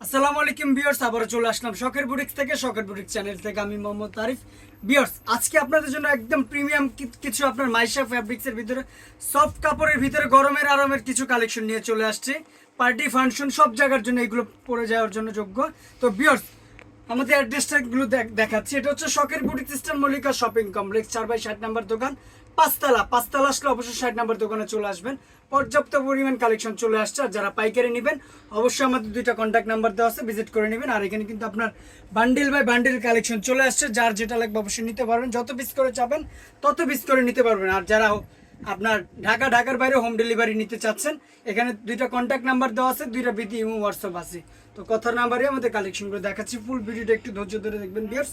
আসসালামু আলাইকুম বিয়ার্স আবার চলে আসলাম শখের বুটিক থেকে, শখের বুটিক চ্যানেল থেকে। আমি মোহাম্মদ তারিফ। বিয়ার্স আজকে আপনাদের জন্য একদম প্রিমিয়াম কিছু আপনার মাইশা ফ্যাব্রিক্সের ভিতরে সফট কাপড়ের ভিতরে গরমের আরামের কিছু কালেকশন নিয়ে চলে আসছে। পার্টি ফাংশন সব জায়গার জন্য এগুলো পরে যাওয়ার জন্য যোগ্য। তো বিয়ার্স আমাদের অ্যাড্রেসটাগুলো দেখাচ্ছি। এটা হচ্ছে শখের boutique system Mallika shopping complex, চার বাই ষাট নাম্বার দোকান। পাঁচতলা পাঁচতলা আসলে অবশ্যই ষাট নাম্বার দোকানে চলে আসবেন। পর্যাপ্ত পরিমাণ কালেকশন চলে আসছে, আর যারা পাইকারি নেবেন, অবশ্যই আমাদের দুইটা কন্ট্যাক্ট নাম্বার দেওয়া আছে ভিজিট করে নেবেন। আর এখানে কিন্তু আপনার বান্ডিল বাই বান্ডিল কালেকশন চলে আসছে। যার যেটা লাগবে অবশ্যই নিতে পারবেন। যত পিস করে চাবেন, তত পিস করে নিতে পারবেন। আর যারা আপনার ঢাকা, ঢাকার বাইরে হোম ডেলিভারি নিতে চাচ্ছেন, এখানে দুইটা কন্ট্যাক্ট নাম্বার দেওয়া আছে, দুইটা বিধি ইমো হোয়াটসঅ্যাপ আছে। তো কথার নাম্বারে আমাদের কালেকশনগুলো দেখাচ্ছি। ফুল ভিডিওটা একটু ধৈর্য ধরে দেখবেন বিয়ার্স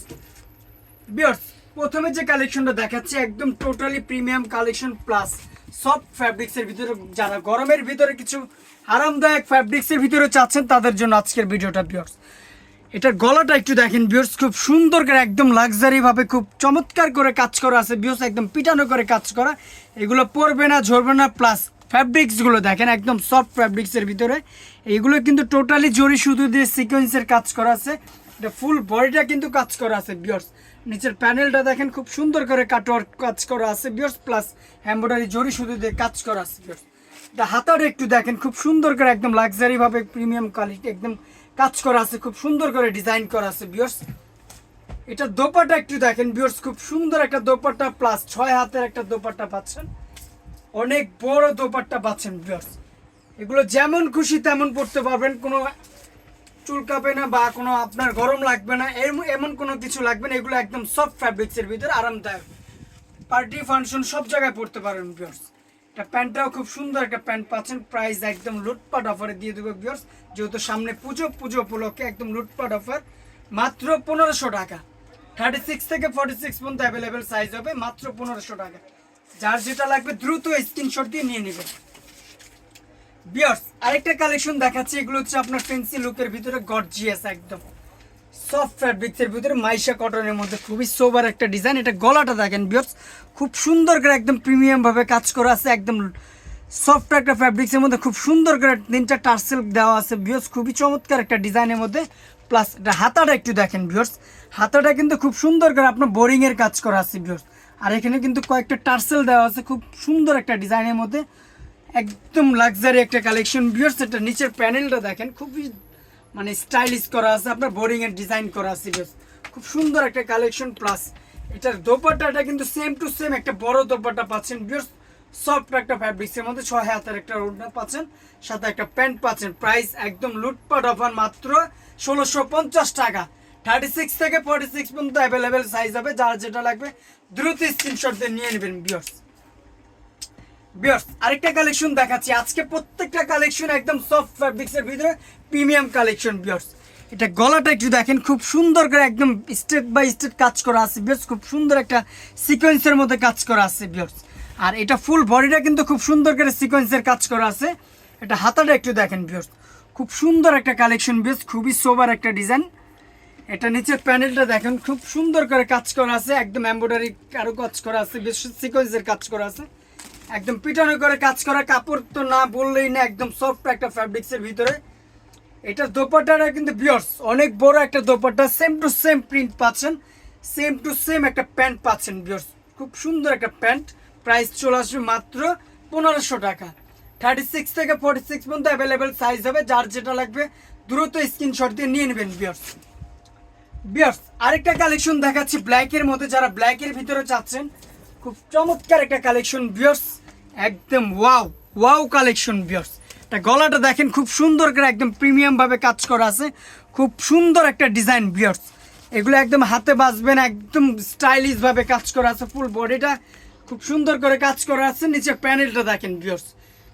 বিয়ার্স প্রথমে যে কালেকশনটা দেখাচ্ছে, একদম totally premium collection plus soft ফ্যাব্রিক্সের ভিতরে, যারা গরমের ভিতরে কিছু আরামদায়ক ফ্যাব্রিক্সের ভিতরে চাচ্ছেন, তাদের জন্য আজকের ভিডিওটা বিয়ার্স এটার গলাটা একটু দেখেন বিয়র্স খুব সুন্দর করে, একদম লাক্সারি ভাবে খুব চমৎকার করে কাজ করা আছে বিয়র্স একদম পিটানো করে কাজ করা। এগুলো পরবে না, ঝরবে না প্লাস ফ্যাব্রিক্সগুলো দেখেন, একদম সফট ফ্যাব্রিক্সের ভিতরে। এইগুলো কিন্তু টোটালি জরি শুধু দিয়ে সিকোয়েন্সের কাজ করা আছে। এটা ফুল বডিটা কিন্তু কাজ করা আছে বিয়র্স নিচের প্যানেলটা দেখেন, খুব সুন্দর করে কাটোয়ার কাজ করা আছে বিয়র্স প্লাস এম্ব্রয়ডারি জরি শুধু দিয়ে কাজ করা আছে বিয়র্স এটা হাতাটা একটু দেখেন, খুব সুন্দর করে একদম লাক্সারি ভাবে প্রিমিয়াম কোয়ালিটি একদম কাজ করা আছে, খুব সুন্দর করে ডিজাইন করা আছে বিয়র্স এটা দোপাটা একটু দেখেন বিয়র্স খুব সুন্দর একটা দোপাট্টা প্লাস ছয় হাতের একটা দোপাট্টা পাচ্ছেন। অনেক বড় দোপাট্টা পাচ্ছেন বিয়র্স এগুলো যেমন খুশি তেমন পড়তে পারবেন, কোনো চুলকাবে না বা কোনো আপনার গরম লাগবে না, এম- এমন কোনো কিছু লাগবে না, এগুলো একদম সফট ফ্যাব্রিক্সের ভিতরে, আরামদায়ক। পার্টি ফাংশন সব জায়গায় পড়তে পারেন বিয়ার্স এটা প্যান্টটাও খুব সুন্দর একটা প্যান্ট পাচ্ছেন। প্রাইস একদম লুটপাট অফারে দিয়ে দেবো বিয়ার্স যেহেতু সামনে পুজো পুজো উপলক্ষে একদম লুটপাট অফার মাত্র পনেরোশো টাকা। থার্টি সিক্স থেকে ফর্টি সিক্স পর্যন্ত অ্যাভেলেবেল সাইজ হবে, মাত্র পনেরোশো টাকা। যার যেটা লাগবে দ্রুত স্ক্রিনশট দিয়ে নিয়ে নেবেন। বিয়ার্স আরেকটা কালেকশন দেখাচ্ছি। এগুলো হচ্ছে আপনার ফেন্সি লুকের ভিতরে গর্জিয়াস একদম। সফট ফ্যাব্রিক্সের ভিতরে মাইশা কটনের মধ্যে খুবই সোবার একটা ডিজাইন এটা গলাটা দেখেন বিয়ার্স খুব সুন্দর করে একদম প্রিমিয়াম ভাবে কাজ করা আছে, একদম সফট একটা ফ্যাব্রিক্সের মধ্যে খুব সুন্দর করে তিনটা টার্সেল দেওয়া আছে বিয়ার্স খুবই চমৎকার একটা ডিজাইনের মধ্যে। প্লাস এটা হাতাটা একটু দেখেন বিয়ার্স হাতাটা কিন্তু খুব সুন্দর করে আপনার বোরিংয়ের কাজ করা আছে বিয়ার্স আর এখানে কিন্তু কয়েকটা টার্সেল দেওয়া আছে, খুব সুন্দর একটা ডিজাইনের মধ্যে। একদম লাক্সারি একটা কালেকশন বিয়ার্স এটা নিচের প্যানেলটা দেখেন, খুবই মানে স্টাইলিশ করা আছে, আপনার বোরিং এর ডিজাইন করা আছে খুব সুন্দর একটা কালেকশন প্লাস এটার দোপাট্টাটা কিন্তু সেম টু সেম একটা বড় দোপাট্টা পাচ্ছেন বিয়ার্স সফট একটা ফ্যাব্রিক্সের মধ্যে ছয় হাতের একটা ওড়না পাচ্ছেন, সাথে একটা প্যান্ট পাচ্ছেন। প্রাইস একদম লুটপাট অফার মাত্র ষোলোশো পঞ্চাশ টাকা। থার্টি সিক্স থেকে ফর্টি সিক্স পর্যন্ত অ্যাভেলেবেল সাইজ হবে, যার যেটা লাগবে, দ্রুত স্ক্রিনশট দিয়ে নিয়ে নেবেন বিয়ার্স বিয়ার্স আরেকটা কালেকশন দেখাচ্ছি। আজকে প্রত্যেকটা কালেকশন একদম সফট ফ্যাব্রিক্স এর ভিতরে প্রিমিয়াম কালেকশন বিয়ার্স এটা গলাটা একটু দেখেন, খুব সুন্দর করে একদম স্টেপ বাই স্টেপ কাজ করা আছে বিয়ার্স খুব সুন্দর একটা সিকোয়েন্সের মধ্যে কাজ করা আছে বিয়ার্স আর এটা ফুল বডিটা কিন্তু খুব সুন্দর করে সিকোয়েন্সের কাজ করা আছে। এটা হাতাটা একটু দেখেন বিয়ার্স খুব সুন্দর একটা কালেকশন বিয়ার্স খুবই সোবার একটা ডিজাইন এটা নিচের প্যানেলটা দেখেন, খুব সুন্দর করে কাজ করা আছে। একদম এমব্রয়ডারি কারও কাজ করা আছে বেশ সিকোয়েন্সের কাজ করা আছে। একদম পিটানো করে কাজ করা, কাপড় তো না বললেই না, একদম সফট একটা ফ্যাব্রিক্সের ভিতরে। এটা দোপাট্টাটা কিন্তু বিয়ার্স অনেক বড় একটা dupatta same to same print পাচ্ছেন সেম টু সেম একটা প্যান্ট পাচ্ছেন বিয়র্স খুব সুন্দর একটা প্যান্ট প্রাইস চলে আসবে মাত্র পনেরোশো টাকা। থার্টি সিক্স থেকে ফোর্টি সিক্স পর্যন্ত অ্যাভেলেবেল সাইজ হবে, যার যেটা লাগবে দ্রুত স্ক্রিনশট দিয়ে নিয়ে নেবেন বিয়ার্স বিয়ার্স আরেকটা কালেকশন দেখাচ্ছি ব্ল্যাকের মধ্যে, যারা ব্ল্যাকের ভিতরে চাচ্ছেন, খুব চমৎকার একটা কালেকশন বিয়ার্স একদম ওয়াও ওয়াও কালেকশন বিয়ার্স এটা গলাটা দেখেন খুব সুন্দর করে একদম প্রিমিয়াম ভাবে কাজ করা আছে। খুব সুন্দর একটা ডিজাইন, বিয়ার্স। এগুলো একদম হাতে বাজবেন, একদম স্টাইলিশ ভাবে কাজ করা আছে, ফুল বডিটা খুব সুন্দর করে কাজ করা আছে। নিচে প্যানেলটা দেখেন, বিয়ার্স।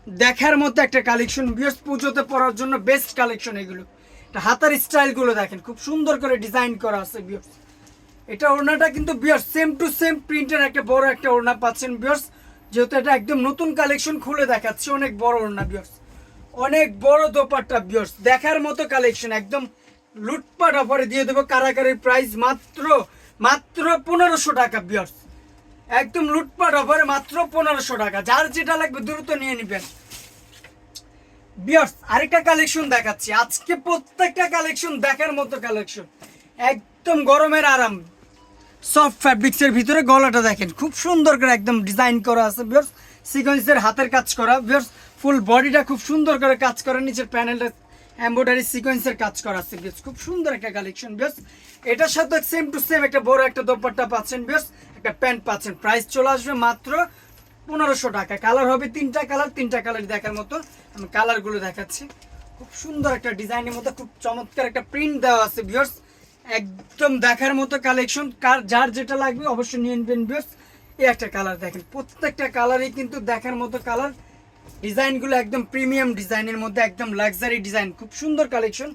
দেখার মতো একটা কালেকশন, বিয়ার্স, পুজোতে পরার জন্য বেস্ট কালেকশন এগুলো। এটা হাতার স্টাইলগুলো দেখেন, খুব সুন্দর করে ডিজাইন করা আছে, বিয়ার্স। এটা ওড়নাটা কিন্তু, বিয়ার্স সেম টু সেম প্রিন্টের একটা বড় একটা ওড়না পাচ্ছেন, বিয়ার্স। যেহেতু এটা একদম নতুন কালেকশন খুলে দেখাচ্ছে, অনেক বড় ওড়না, বিয়ার্স। অনেক বড় দোপাট্টা বিয়ার্স দেখার মতো কালেকশন একদম লুটপাট অফারে দিয়ে দেবো কারাকারির প্রাইস মাত্র মাত্র পনেরোশো টাকা বিয়ার্স একদম লুটপাট অফারে মাত্র পনেরোশো টাকা। যার যেটা লাগবে দ্রুত নিয়ে নেবেন। বিয়ার্স আরেকটা কালেকশন দেখাচ্ছি। আজকে প্রত্যেকটা কালেকশন দেখার মতো কালেকশন একদম গরমের আরাম। সফট ফ্যাব্রিক্সের ভিতরে গলাটা দেখেন। খুব সুন্দর করে একদম ডিজাইন করা আছে বিয়ার্স সিকোয়েন্সের হাতের কাজ করা বিয়ার্স ফুল বডিটা খুব সুন্দর করে কাজ করা, নিচের প্যানেলটা এমব্রয়ডারি সিকোয়েন্সের কাজ করা আছে বেশ। খুব সুন্দর একটা কালেকশন বেশ। এটার সাথে সেম টু সেম একটা বড় একটা দোপাট্টা পাচ্ছেন বেশ, একটা প্যান্ট পাচ্ছেন। প্রাইস চলে আসবে মাত্র পনেরোশো টাকা। কালার হবে তিনটা কালার তিনটা কালার দেখার মতো। আমি কালারগুলো দেখাচ্ছি। খুব সুন্দর একটা ডিজাইনের মধ্যে খুব চমৎকার একটা প্রিন্ট দেওয়া আছে ভিউয়ার্স একদম দেখার মতো কালেকশন কার, যার যেটা লাগবে অবশ্যই নিয়ে নেবেন ভিউয়ার্স এই একটা কালার দেখেন। প্রত্যেকটা কালারই কিন্তু দেখার মতো কালার ডিজাইনগুলো একদম প্রিমিয়াম ডিজাইনের মধ্যে একদম লাক্সারি ডিজাইন, খুব সুন্দর কালেকশন।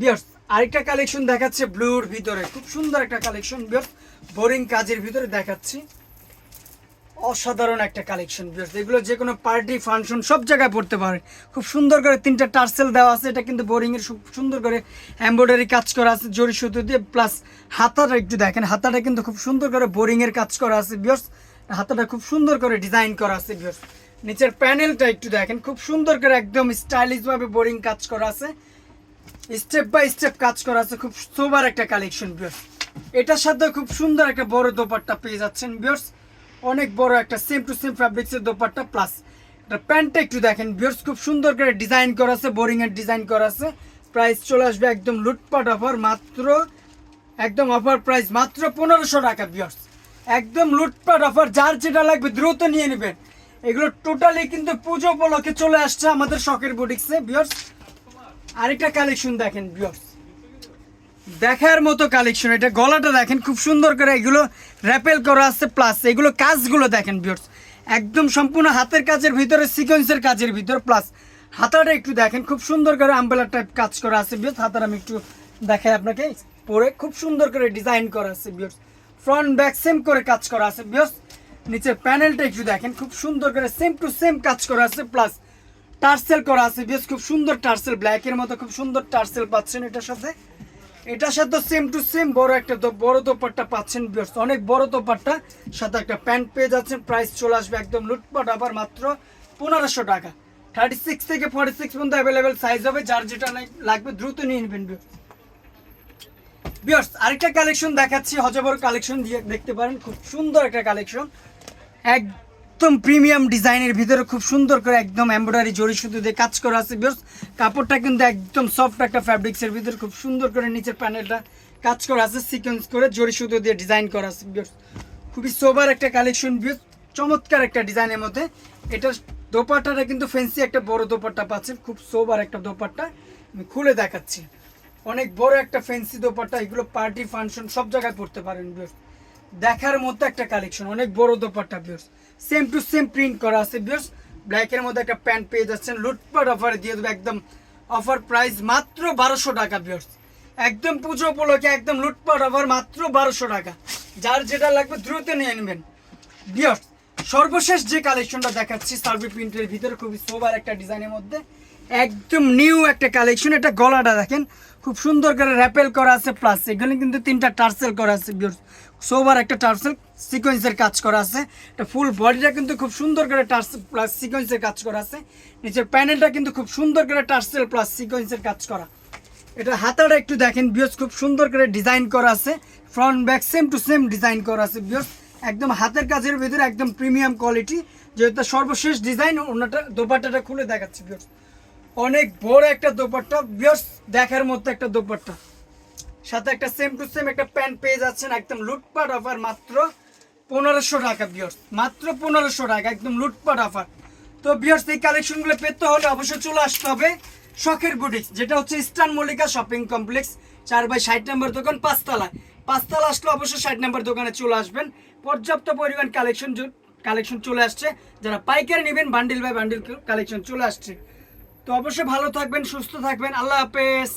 বিয়ার্স আরেকটা কালেকশন দেখাচ্ছে ব্লুর ভিতরে, খুব সুন্দর একটা কালেকশন বিয়ার্স বোরিং কাজের ভিতরে দেখাচ্ছি। অসাধারণ একটা কালেকশন বিয়ার্স এগুলো যে কোনো পার্টি, ফাংশন, সব জায়গায় পড়তে পারে। খুব সুন্দর করে তিনটা টার্সেল দেওয়া আছে, এটা কিন্তু বোরিং এর খুব সুন্দর করে এমব্রয়ডারি কাজ করা আছে, জরি সুতো দিয়ে প্লাস হাতাটা একটু দেখেন, হাতাটা কিন্তু খুব সুন্দর করে বোরিং এর কাজ করা আছে বিয়ার্স হাতাটা খুব সুন্দর করে ডিজাইন করা আছে বিয়ার্স নিচের প্যানেলটা একটু দেখেন। খুব সুন্দর করে একদম স্টাইলিশ ভাবে বোরিং কাজ করা আছে। স্টেপ বাই স্টেপ কাজ করা আছে। খুব সোবার একটা কালেকশন বিয়ার্স এটার সাথে খুব সুন্দর একটা বড় দোপাট্টা পেয়ে যাচ্ছেন বিয়ার্স অনেক বড় একটা সেম টু সেম ফ্যাব্রিক্সের দোপাট্টা প্লাস এটা প্যান্টটা একটু দেখেন বিয়ার্স খুব সুন্দর করে ডিজাইন করা আছে বোরিং এর ডিজাইন করা আছে। প্রাইস চলে আসবে একদম লুটপাট অফার মাত্র একদম অফার প্রাইস মাত্র পনেরোশো টাকা বিয়ার্স একদম লুটপাট অফার যার যেটা লাগবে দ্রুত নিয়ে নেবেন। এগুলো টোটালি কিন্তু পুজো উপলক্ষে চলে আসছে আমাদের শখের বুটিক্সে বিয়ার্স আরেকটা কালেকশন দেখেন বিয়ার্স দেখার মতো কালেকশন এটা গলাটা দেখেন, খুব সুন্দর করে এগুলো র্যাপেল করা আছে প্লাস এগুলো কাজগুলো দেখেন বিয়ার্স একদম সম্পূর্ণ হাতের কাজের ভিতরে সিকোয়েন্সের কাজের ভিতর প্লাস হাতাটা একটু দেখেন, খুব সুন্দর করে আম্বেলা টাইপ কাজ করা আছে বিয়ার্স হাতার আমি একটু দেখাই আপনাকে, পরে খুব সুন্দর করে ডিজাইন করা আছে বিয়ার্স ফ্রন্ট ব্যাক সেম করে কাজ করা আছে বিয়ার্স নিচের প্যানেলটা একটু দেখেন, খুব সুন্দর করে সেম টু সেম কাজ করা আছে প্লাস টার্সেল করা আছে, বেশ খুব সুন্দর টার্সেল ব্ল্যাকের মতো খুব সুন্দর টার্সেল পাচ্ছেন এটার সাথে। এটার সাথে সেম টু সেম বড় একটা বড় দোপাট্টা পাচ্ছেন অনেক বড় দোপাট্টা, সাথে একটা প্যান্ট পেয়ে যাচ্ছেন প্রাইস চলে আসবে একদম লুটপাট আবার মাত্র পনেরোশো টাকা। থার্টি সিক্স থেকে ফর্টি সিক্স পর্যন্ত অ্যাভেলেবেল সাইজ হবে, যার যেটা লাগবে দ্রুত নিয়ে নেবেন বিয়ার্স আরেকটা কালেকশন দেখাচ্ছি, হজবর কালেকশন দিয়ে দেখতে পারেন, খুব সুন্দর একটা কালেকশন একদম প্রিমিয়াম ডিজাইনের ভিতরে খুব সুন্দর করে একদম এমব্রয়ডারি জড়ি সুতো দিয়ে কাজ করা আছে বিয়ার্স কাপড়টা কিন্তু একদম সফট একটা ফ্যাব্রিক্সের ভিতরে খুব সুন্দর করে নিচের প্যানেলটা কাজ করা আছে সিকোয়েন্স করে জড়ি সুতো দিয়ে ডিজাইন করা আছে বিয়ার্স খুবই সোবার একটা কালেকশন বিয়ার্স চমৎকার একটা ডিজাইনের মধ্যে। এটা দোপাট্টাটা কিন্তু ফেন্সি একটা বড় দোপাট্টা পাচ্ছেন খুব সোবার একটা দোপাট্টা। আমি খুলে দেখাচ্ছি। অনেক বড় একটা ফেন্সি দোপাট্টা, এগুলো পার্টি ফাংশন সব জায়গায় পড়তে পারেন বিয়ার্স দেখার মতো একটা কালেকশন অনেক বড় দোপাট্টা বিয়ার্স সেম টু সেম প্রিন্ট করা আছে বিয়ার্স ব্ল্যাকের মধ্যে একটা প্যান্ট পেয়ে যাচ্ছেন, লুটপাট অফারে দিয়ে দেবে, একদম অফার প্রাইস মাত্র বারোশো টাকা বিয়ার্স একদম পুজো উপলক্ষে একদম লুটপাট অফার মাত্র বারোশো টাকা। যার যেটা লাগবে দ্রুত নিয়ে নেবেন। বিয়ার্স সর্বশেষ যে কালেকশনটা দেখাচ্ছি সার্ভি প্রিন্টের ভিতরে খুবই সোবার একটা ডিজাইনের মধ্যে, একদম নিউ একটা কালেকশন এটা গলাটা দেখেন, খুব সুন্দর করে র্যাপেল করা আছে প্লাস এখানে কিন্তু তিনটা টার্সেল করা আছে বিয়ার্স সোবার একটা টার্সেল সিকোয়েন্সের কাজ করা আছে। এটা ফুল বডিটা কিন্তু খুব সুন্দর করে টার্সেল প্লাস সিকোয়েন্সের কাজ করা আছে। নিচের প্যানেলটা কিন্তু খুব সুন্দর করে টার্সেল প্লাস সিকোয়েন্সের কাজ করা। এটা হাতাটা একটু দেখেন বিয়স খুব সুন্দর করে ডিজাইন করা আছে। Front back same to same design করা আছে বিয়স একদম হাতের কাজের ভিতরে একদম প্রিমিয়াম কোয়ালিটি যেহেতু সর্বশেষ ডিজাইন ওনাটা দোপাট্টাটা খুলে দেখাচ্ছি বিয়স অনেক বড় একটা দোপাট্টা। বিয়স দেখার মতো একটা দোপাট্টা। সাথে একটা সেম টু সেম একটা প্যান্ট পেয়ে যাচ্ছেন একদম লুটপাট অফার মাত্র পনেরোশো টাকা বিয়স মাত্র পনেরোশো টাকা, একদম লুটপাট অফার তো বিয়ার্স এই কালেকশনগুলো পেতে হলে অবশ্যই চলে আসতে হবে শখের বুটিক্স যেটা হচ্ছে ইস্টার্ন মল্লিকা শপিং কমপ্লেক্স চার বাই ষাট নম্বর দোকান পাঁচতলা পাঁচতলা আসলে অবশ্যই ষাট নম্বর দোকানে চলে আসবেন। পর্যাপ্ত পরিমাণ কালেকশন কালেকশন চলে আসছে। যারা পাইকারি নেবেন বান্ডিল বাই বান্ডিল কালেকশন চলে আসছে। তো অবশ্যই ভালো থাকবেন, সুস্থ থাকবেন। আল্লাহ হাফেজ।